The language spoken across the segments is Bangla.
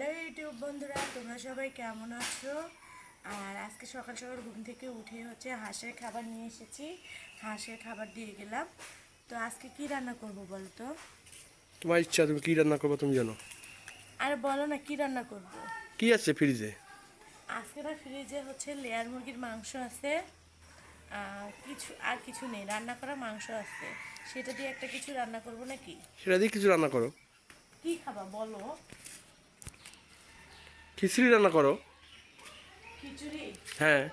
হ্যালো ইউটিউব বন্ধুরা তোমরা সবাই কেমন আছো? আর আজকে সকাল সকাল ঘুম থেকে উঠে হচ্ছে হাঁসের খাবার নিয়ে এসেছি। হাঁসের খাবার দিয়ে গেলাম। তো আজকে কি রান্না করব বলতো তোমার ইচ্ছা তুমি কি রান্না করবে তুমি জানো? আর বলো না কি রান্না করব? কি আছে ফ্রিজে? আজকে না ফ্রিজে হচ্ছে লেয়ার মুরগির মাংস আছে। আর কিছু আর কিছু নেই রান্না করা মাংস আছে। সেটা দিয়ে একটা কিছু রান্না করব নাকি? সেটা দিয়ে কিছু রান্না করো। কি খাবা বলো? খিচড়ি রান্না করো। খিচুড়ি? হ্যাঁ।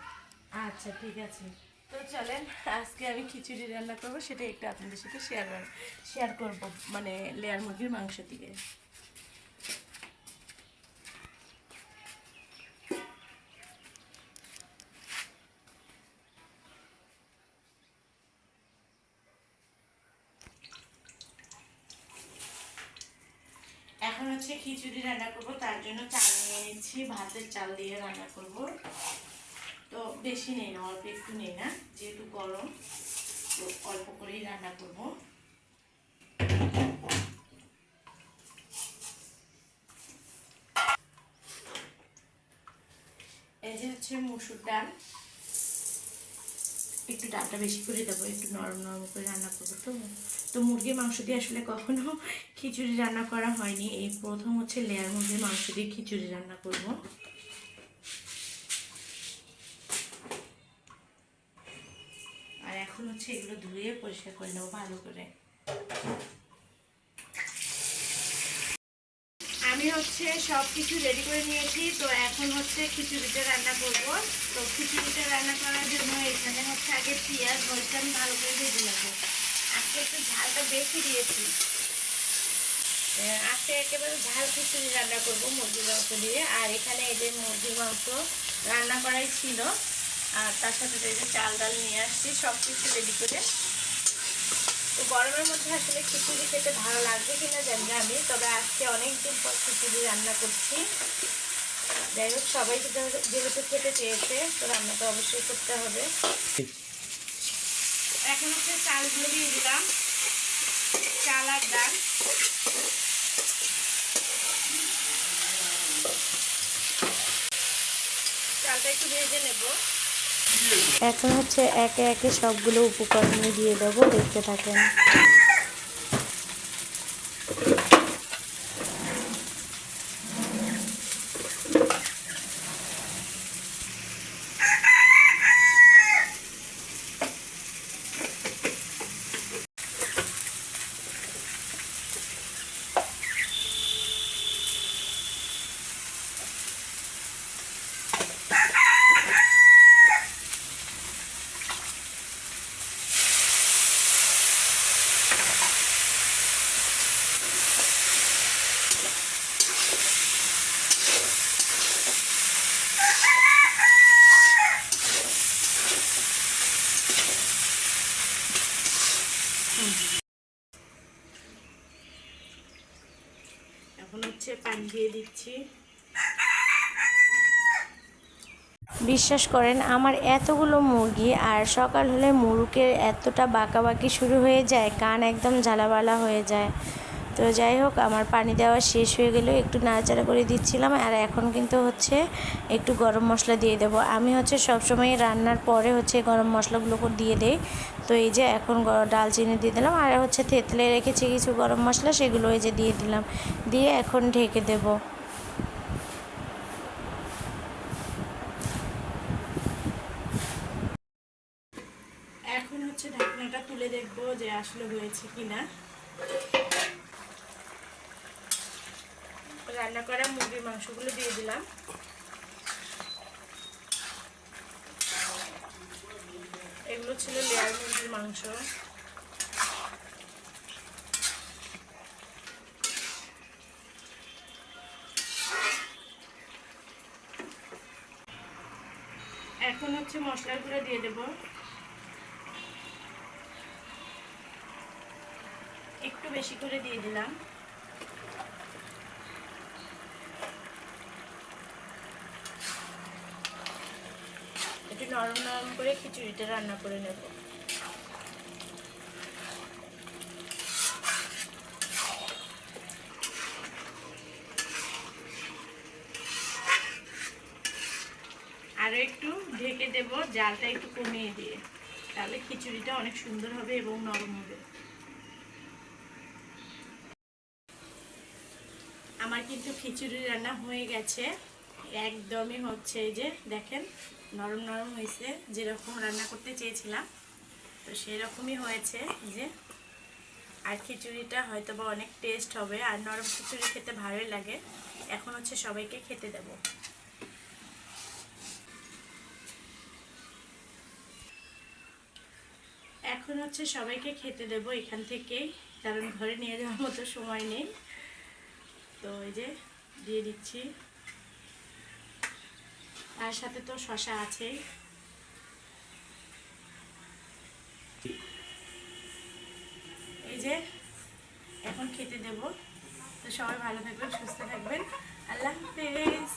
আচ্ছা ঠিক আছে। তো চলেন আজকে আমি খিচুড়ি রান্না করব সেটা একটু আপনাদের সাথে শেয়ার শেয়ার করব মানে লেয়ার মুরগির মাংস দিয়ে। এখন হচ্ছে খিচুড়ি রান্না করব, তার জন্য চাল নিয়ে নিচ্ছি, ভাতের চাল দিয়ে রান্না করব। তো বেশি নেই না, অল্প একটু নেই না, যেহেতু গরম, তো অল্প করেই রান্না করব। এই যে হচ্ছে মুসুর ডাল। একটু ডালটা বেশি করে দেবো, একটু নরম নরম করে রান্না করব তো। তো মুরগির মাংস দিয়ে আসলে কখনো খিচুড়ি রান্না করা হয়নি। এই প্রথম হচ্ছে লেয়ার মুরগির মাংস দিয়ে খিচুড়ি রান্না করব। আর এখন হচ্ছে এগুলো ধুয়ে পরিষ্কার করে নেব ভালো করে। আমি হচ্ছে সব কিছু রেডি করে নিয়েছি। তো এখন হচ্ছে খিচুড়িটা রান্না করব। তো খিচুড়িটা রান্না করার জন্য এখানে হচ্ছে আগে পেঁয়াজ মরিচটা আমি ভালো করে ভেজে নেব। আজকে একটু ঝালটা বেশি দিয়েছি। আজকে একেবারে ঝাল খিচুড়ি রান্না করব মুরগির মাংস দিয়ে। আর এখানে এই যে মুরগির মাংস রান্না করাই ছিল। আর তার সাথে যে চাল ডাল নিয়ে আসছি সব কিছু রেডি করে তো গরমের মধ্যে আসলে খিচুড়ি খেতে ভালো লাগবে কিনা জানি আমি, তবে আজকে অনেক দিন পর খিচুড়ি রান্না করছি। যাই হোক, সবাই যেহেতু খেতে চেয়েছে, তো রান্নাটা অবশ্যই করতে হবে। এখন হচ্ছে চালগুলো দিয়ে দিলাম। চাল আর ডাল। চালটা একটু ভেজে নেব। এখন হচ্ছে একে একে সবগুলো উপকরণ দিয়ে দেবো দেখতে থাকেন। বিশ্বাস করেন, আমার এতগুলো মুরগি আর সকাল হলে মুরুকের এতটা বাঁকাবাকি শুরু হয়ে যায়, কান একদম ঝালাবালা হয়ে যায়। তো যাই হোক, আমার পানি দেওয়া শেষ হয়ে গেল। একটু নাড়াচাড়া করে দিচ্ছিলাম আর এখন কিন্তু হচ্ছে একটু গরম মশলা দিয়ে দেবো। আমি হচ্ছে সবসময় রান্নার পরে হচ্ছে গরম মশলাগুলো দিয়ে দেই। তো এই যে এখন ডালচিনি দিয়ে দিলাম আর হচ্ছে থেতলে রেখেছি কিছু গরম মশলা, সেগুলো এই যে দিয়ে দিলাম। দিয়ে এখন ঢেকে দেবো। এখন হচ্ছে ঢাকনাটা তুলে দেখব যে আসলে হয়েছে কিনা। রান্না করা মুরগির মাংসগুলো দিয়ে দিলাম। এগুলো ছিল লেয়ার মুরগির মাংস। এখন হচ্ছে মশলার গুঁড়ো দিয়ে দেবো। একটু বেশি করে দিয়ে দিলাম। একটু নরম নরম করে খিচুড়িটা রান্না করে নেব। আরও একটু ঢেকে দেব, জালটা একটু কমিয়ে দিয়ে। তাহলে খিচুড়িটা অনেক সুন্দর হবে এবং নরম হবে। আমার কিন্তু খিচুড়ি রান্না হয়ে গেছে। একদমই হচ্ছে এই যে দেখেন, নরম নরম হয়েছে, যেরকম রান্না করতে চেয়েছিলাম। তো সেরকমই হয়েছে যে। আর খিচুড়িটা হয়তো বা অনেক টেস্ট হবে, আর নরম খিচুড়ি খেতে ভালোই লাগে। এখন হচ্ছে সবাইকে খেতে দেব। এখন হচ্ছে সবাইকে খেতে দেব এখান থেকেই, কারণ ঘরে নিয়ে যাওয়ার মতো সময় নেই। তো এই যে দিয়ে দিচ্ছি। তার সাথে তো শশা আছেই এই যে, এখন খেতে দেব। তো সবাই ভালো থাকবেন, সুস্থ থাকবেন। আল্লাহ হাফেজ।